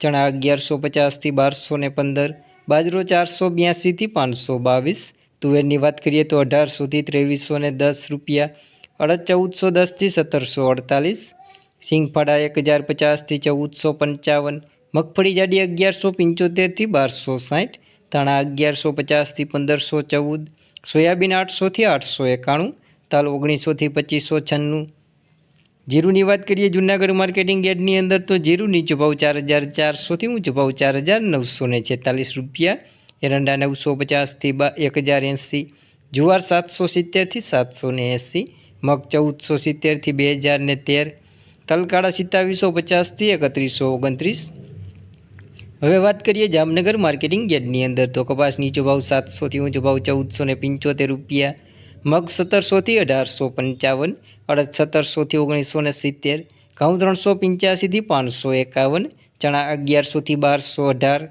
ચણા અગિયારસો પચાસથી બારસો ને પંદર, બાજરો ચારસો બ્યાસીથી પાંચસો બાવીસ, તુવેરની વાત કરીએ તો અઢારસોથી ત્રેવીસો ને દસ રૂપિયા, અડદ ચૌદસો દસથી સત્તરસો અડતાલીસ, સિંગફાડા એક હજાર પચાસથી ચૌદસો પંચાવન, મગફળી જાડી અગિયારસો પંચોતેરથી બારસો સાઠ, ધાણા અગિયારસો પચાસથી પંદરસો ચૌદ, સોયાબીન આઠસોથી આઠસો એકાણું તાલ ઓગણીસોથી પચીસો છન્નું જીરુની વાત કરીએ જૂનાગઢ માર્કેટિંગ યાર્ડની અંદર, તો જીરું નીચો ભાવ ચાર હજાર ચારસોથી ઊંચો ભાવ ચાર હજાર નવસો ને છેતાલીસ રૂપિયા. એરંડા નવસો પચાસથી બા એક હજાર એંસી. જુવાર સાતસો સિત્તેરથી સાતસો ને એંસી. મગ ચૌદસો સિત્તેરથી બે હજાર ને તેર. તલકાળા સિત્તાવીસો પચાસથી એકત્રીસો ઓગણત્રીસ. હવે વાત કરીએ જામનગર માર્કેટિંગ યાર્ડની અંદર, તો કપાસ નીચો ભાવ સાતસોથી ઊંચો ભાવ ચૌદસો ને પંચોતેર રૂપિયા. મગ સત્તરસોથી અઢારસો પંચાવન, અડદ સત્તરસોથી ઓગણીસો ને સિત્તેર, ઘઉં ત્રણસો પંચ્યાસીથી પાંચસો એકાવન, ચણા અગિયારસોથી બારસો અઢાર.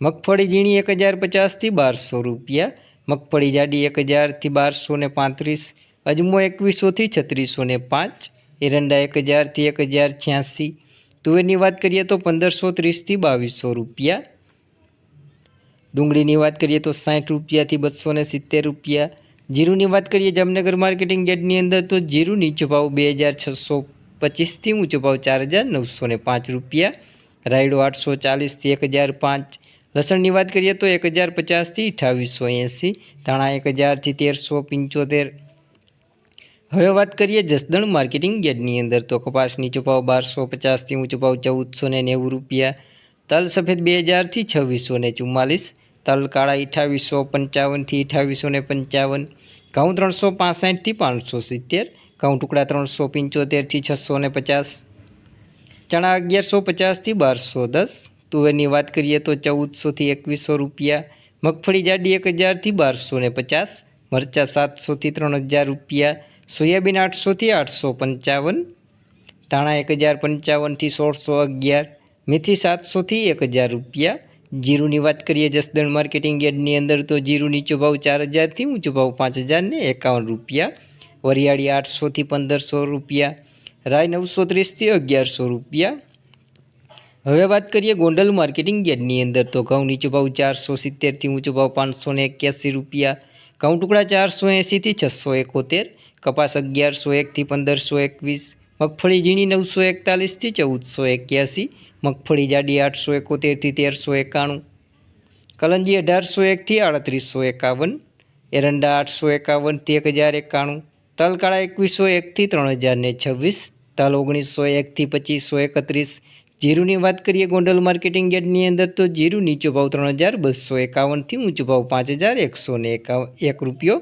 મગફળી ઝીણી એક હજાર પચાસથી બારસો રૂપિયા, મગફળી જાડી એક હજારથી બારસો ને પાંત્રીસ, અજમો એકવીસોથી છત્રીસો ને પાંચ, એરંડા એક હજારથી એક હજાર છ્યાસી. તુવેરની વાત કરીએ તો પંદરસો ત્રીસથી બાવીસો રૂપિયા ડુંગળીની વાત કરીએ તો સાઠ રૂપિયાથી બસો ને સિત્તેર રૂપિયા. જીરુની વાત કરીએ જામનગર માર્કેટિંગ યાર્ડની અંદર તો જીરું નીચો ભાવ બે હજાર છસો પચીસથી ઊંચો ભાવ ચાર હજાર નવસો ને પાંચ રૂપિયા. રાયડો આઠસો ચાલીસથી એક હજાર પાંચ. લસણની વાત કરીએ તો એક હજાર પચાસથી અઠાવીસો એંસી. ધાણા એક હજારથી તેરસો પંચોતેર. હવે વાત કરીએ જસદણ માર્કેટિંગ યાર્ડની અંદર તો કપાસ નીચો ભાવ બારસો પચાસથી ઊંચો ભાવ ચૌદસો ને નેવું રૂપિયા. તલ સફેદ બે હજારથી છવ્વીસો ને ચુમ્માલીસ. તલ કાળા અઠાવીસો પંચાવનથી અઠાવીસો ને પંચાવન, ઘઉં ત્રણસો પાસઠથી પાંચસો સિત્તેર, ઘઉં ટુકડા ત્રણસો પંચોતેરથી છસો ને પચાસ, ચણા અગિયારસો પચાસથી બારસો દસ, તુવેરની વાત કરીએ તો ચૌદસોથી એકવીસો રૂપિયા, મગફળી જાડી એક હજારથી બારસો ને પચાસ, મરચાં સાતસોથી ત્રણ હજાર રૂપિયા, સોયાબીન આઠસોથી આઠસો પંચાવન, ધાણા એક હજાર પંચાવનથી સોળસો અગિયાર, મેથી સાતસોથી એક હજાર રૂપિયા જીરુની વાત કરીએ, જસદણ માર્કેટિંગ યાર્ડની અંદર તો જીરું નીચો ભાવ ચાર હજારથી ઊંચો ભાવ પાંચ હજારને એકાવન રૂપિયા. વરિયાળી આઠસોથી પંદરસો રૂપિયા. રાય નવસો ત્રીસથી અગિયારસો રૂપિયા. હવે વાત કરીએ ગોંડલ માર્કેટિંગ યાર્ડની અંદર તો ઘઉં નીચો ભાવ ચારસો સિત્તેરથી ઊંચો ભાવ પાંચસો ને એક્યાસી રૂપિયા. ઘઉં ટુકડા ચારસો એંસીથી છસો એકોતેર. કપાસ અગિયારસો એકથી પંદરસો એકવીસ. મગફળી ઝીણી નવસો એકતાલીસથી ચૌદસો એક્યાસી. મગફળી જાડી આઠસો એકોતેરથી તેરસો એકાણું, કલંજી અઢારસો એકથી આડત્રીસો એકાવન, એરંડા આઠસો એકાવનથી એક હજાર એકાણું, તલકાળા એકવીસો એકથી ત્રણ હજાર ને છવ્વીસ, તલ ઓગણીસો એકથી પચીસો એકત્રીસ. જીરુની વાત કરીએ ગોંડલ માર્કેટિંગ યાર્ડની અંદર તો જીરું નીચો ભાવ ત્રણ હજાર બસો એકાવનથી ઊંચો ભાવ પાંચ હજાર એકસો ને એક રૂપિયો.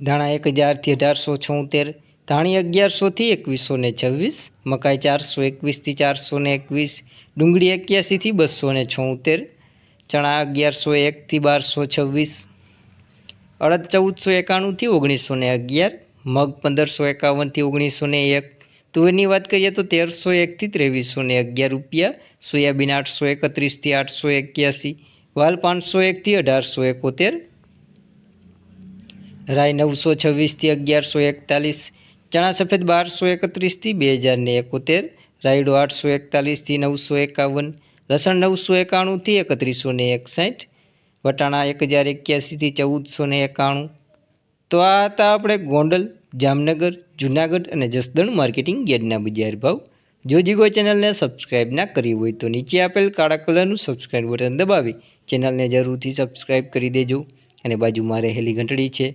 ધાણા એક હજારથી અઢારસો છોતેર ધાણી અગિયારસોથી એકવીસો ને છવ્વીસ, મકાઈ ચારસો એકવીસથી ચારસો ને એકવીસ, ડુંગળી એક્યાસીથી બસો ને છોતેર, ચણા અગિયારસો એકથી બારસો છવ્વીસ, અડદ ચૌદસો એકાણુંથી ઓગણીસો ને અગિયાર, મગ પંદરસો એકાવનથી ઓગણીસો ને એક, તુવેરની વાત કરીએ તો તેરસો એકથી ત્રેવીસો ને અગિયાર રૂપિયા, સોયાબીન આઠસો એકત્રીસથી આઠસો એક્યાસી, વાલ પાંચસો એકથી અઢારસો એકોતેર રાય નવસો છવ્વીસથી અગિયારસો એકતાલીસ ચણા સફેદ બારસો એકત્રીસથી બે હજાર ને એકોતેર, રાયડો આઠસો એકતાલીસથી નવસો એકાવન, લસણ નવસો એકાણુંથી એકત્રીસો ને એકસાઠ, વટાણા એક હજાર એક્યાસીથી ચૌદસો ને એકાણું. તો આ હતા આપણે ગોંડલ, જામનગર, જુનાગઢ અને જસદણ માર્કેટિંગ યાર્ડના બજાર ભાવ. જો જીગો ચેનલને સબસ્ક્રાઇબ ના કરી હોય તો નીચે આપેલ કાળા કલરનું સબસ્ક્રાઇબ બટન દબાવી ચેનલને જરૂરથી સબસ્ક્રાઇબ કરી દેજો. અને બાજુમાં રહેલી ઘંટડી છે.